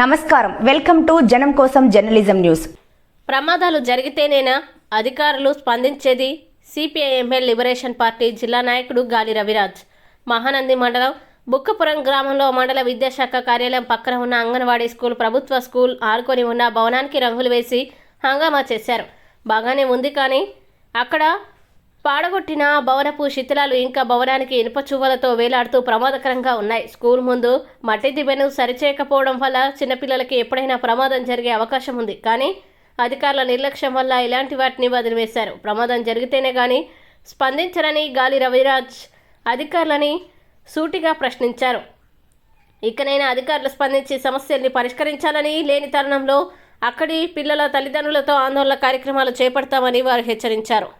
నమస్కారం. Welcome to జనం కోసం జర్నలిజం న్యూస్. ప్రమాదాలు జరిగితేనేనా అధికారులు స్పందించేది సిపిఐఎంఎల్ లిబరేషన్ పార్టీ జిల్లా నాయకుడు గాలి రవిరాజ్. మహానంది మండలం బుక్కపురం గ్రామంలో మండల విద్యాశాఖ కార్యాలయం పక్కన ఉన్న అంగన్వాడీ స్కూల్ ప్రభుత్వ స్కూల్ ఆడుకొని ఉన్న భవనానికి రంగులు వేసి హంగామా చేశారు. బాగానే ఉంది కానీ అక్కడ పాడగొట్టిన భవనపు శిథిలాలు ఇంకా భవనానికి ఇనుప చువ్వలతో వేలాడుతూ ప్రమాదకరంగా ఉన్నాయి. స్కూల్ ముందు మట్టి దిబ్బెను సరిచేయకపోవడం వల్ల చిన్నపిల్లలకి ఎప్పుడైనా ప్రమాదం జరిగే అవకాశం ఉంది. కానీ అధికారుల నిర్లక్ష్యం వల్ల ఇలాంటి వాటిని వదిలివేశారు. ప్రమాదం జరిగితేనే కానీ స్పందించరని గాలి రవిరాజ్ అధికారులని సూటిగా ప్రశ్నించారు. ఇకనైనా అధికారులు స్పందించి సమస్యల్ని పరిష్కరించాలని లేని తరుణంలో అక్కడి పిల్లల తల్లిదండ్రులతో ఆందోళన కార్యక్రమాలు చేపడతామని వారు హెచ్చరించారు.